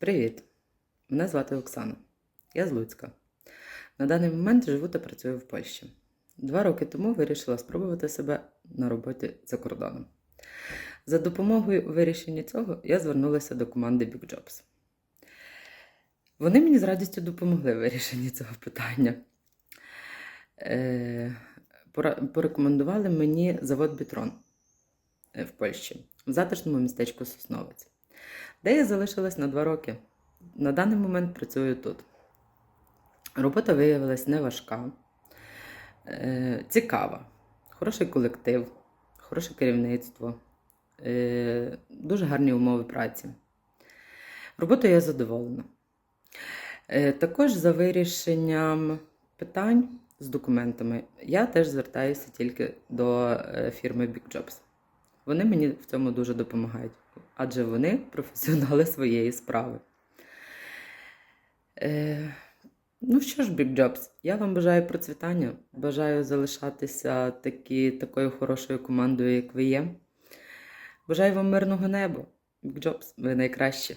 Привіт! Мене звати Оксана. Я з Луцька. На даний момент живу та працюю в Польщі. Два роки тому вирішила спробувати себе на роботі за кордоном. За допомогою у вирішенні цього я звернулася до команди Big Jobs. Вони мені з радістю допомогли в вирішенні цього питання. Е, порекомендували мені завод Бітрон е, в Польщі, в затишному містечку Сосновець, де я залишилась на два роки. На даний момент працюю тут. Робота виявилась не важка, е, цікава, хороший колектив, хороше керівництво, е, дуже гарні умови праці. Роботою я задоволена. Е, Також за вирішенням питань з документами я теж звертаюся тільки до фірми Big Jobs. Вони мені в цьому дуже допомагають, адже вони професіонали своєї справи. Е, ну що ж, Big Jobs, я вам бажаю процвітання, бажаю залишатися такі, такою хорошою командою, як ви є. Бажаю вам мирного неба. Big Jobs, ви найкращі.